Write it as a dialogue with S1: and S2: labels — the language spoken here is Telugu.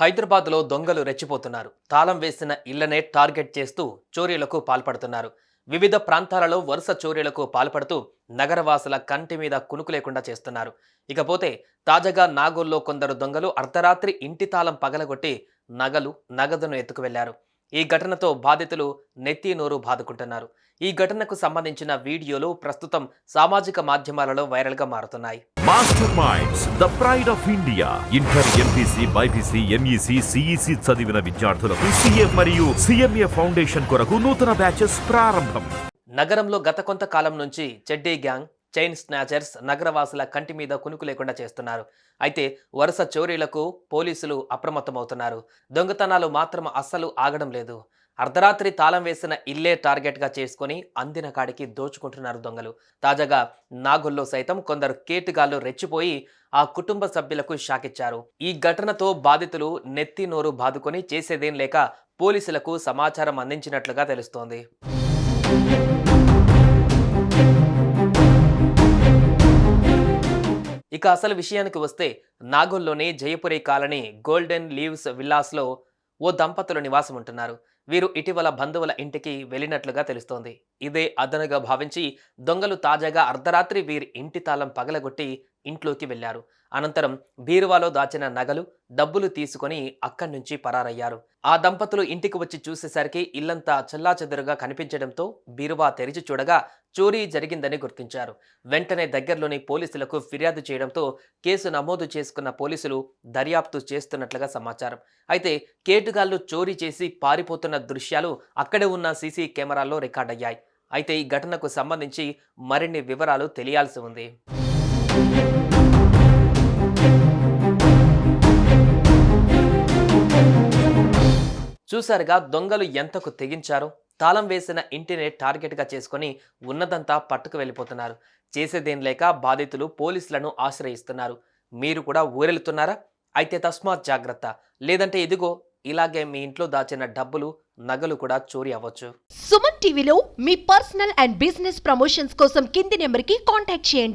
S1: హైదరాబాద్లో దొంగలు రెచ్చిపోతున్నారు. తాళం వేసిన ఇళ్ళనే టార్గెట్ చేస్తూ చోరీలకు పాల్పడుతున్నారు. వివిధ ప్రాంతాలలో వరుస చోరీలకు పాల్పడుతూ నగరవాసుల కంటి మీద కునుకు లేకుండా చేస్తున్నారు. ఇకపోతే తాజాగా నాగోల్లో కొందరు దొంగలు అర్ధరాత్రి ఇంటి తాళం పగలగొట్టి నగలు నగదును ఎత్తుకువెళ్ళారు ఈ ఘటనతో బాధితులు నెత్తి నోరు బాదుకుంటున్నారు. ఈ ఘటనకు సంబంధించిన వీడియోలు ప్రస్తుతం సామాజిక మాధ్యమాలలో వైరల్గా మారుతున్నాయి.
S2: Master minds the pride of India inter MPC BiPC MEC CEC చదివిన విద్యార్థులకు సిఏ మరియు సిఎంఏ ఫౌండేషన్ కొరకు నూతన బ్యాచెస్ ప్రారంభం.
S1: నగరంలో గత కొంతకాలం నుంచి చెడ్డీ గ్యాంగ్ చైన్ స్నాచర్స్ నగరవాసుల కంటి మీద కునుకు లేకుండా చేస్తున్నారు. అయితే వరుస చోరీలకు పోలీసులు అప్రమత్తమవుతున్నారు. దొంగతనాలు మాత్రం అస్సలు ఆగడం లేదు. అర్ధరాత్రి తాళం వేసిన ఇల్లే టార్గెట్గా చేసుకొని అందిన కాడికి దోచుకుంటున్నారు దొంగలు. తాజాగా నాగుల్లో సైతం కొందరు కేటుగాళ్ళు రెచ్చిపోయి ఆ కుటుంబ సభ్యులకు షాకిచ్చారు. ఈ ఘటనతో బాధితులు నెత్తి నోరు బాదుకొని చేసేదేం లేక పోలీసులకు సమాచారం అందించినట్లుగా తెలుస్తోంది. ఇక అసలు విషయానికి వస్తే నాగోల్లోని జయపురి కాలనీ గోల్డెన్ లీవ్స్ విల్లాస్లో ఓ దంపతులు నివాసం ఉంటున్నారు వీరు ఇటీవల బంధువుల ఇంటికి వెళ్ళినట్లుగా తెలుస్తోంది. ఇదే అదనుగా భావించి దొంగలు తాజాగా అర్ధరాత్రి వీరి ఇంటి తాళం పగలగొట్టి ఇంట్లోకి వెళ్ళారు అనంతరం బీరువాలో దాచిన నగలు డబ్బులు తీసుకొని అక్కడి నుంచి పరారయ్యారు. ఆ దంపతులు ఇంటికి వచ్చి చూసేసరికి ఇల్లంతా చెల్లాచెదురుగా కనిపించడంతో బీరువా తెరిచి చూడగా చోరీ జరిగిందని గుర్తించారు. వెంటనే దగ్గరలోని పోలీసులకు ఫిర్యాదు చేయడంతో కేసు నమోదు చేసుకున్న పోలీసులు దర్యాప్తు చేస్తున్నట్లుగా సమాచారం. అయితే కేటుగాళ్ళు చోరీ చేసి పారిపోతున్న దృశ్యాలు అక్కడే ఉన్న సీసీ కెమెరాల్లో రికార్డయ్యాయి. అయితే ఈ ఘటనకు సంబంధించి మరిన్ని వివరాలు తెలియాల్సి ఉంది. చూశారుగా దొంగలు ఎంతకు తెగించారో? తాళం వేసిన ఇంటినే టార్గెట్గా చేసుకొని ఉన్నదంతా పట్టుకు వెళ్ళిపోతున్నారు. చేసేదేం లేక బాధితులు పోలీసులను ఆశ్రయిస్తున్నారు. మీరు కూడా ఊరెళ్తున్నారా? అయితే తస్మాత్ జాగ్రత్త. లేదంటే ఇదిగో ఇలాగే మీ ఇంట్లో దాచిన డబ్బులు నగలు కూడా చోరీ అవ్వచ్చు.
S3: సుమన్ టీవీలో మీ పర్సనల్ అండ్ బిజినెస్ ప్రమోషన్స్ కోసం కింది నెంబర్కి కాంటాక్ట్ చేయండి.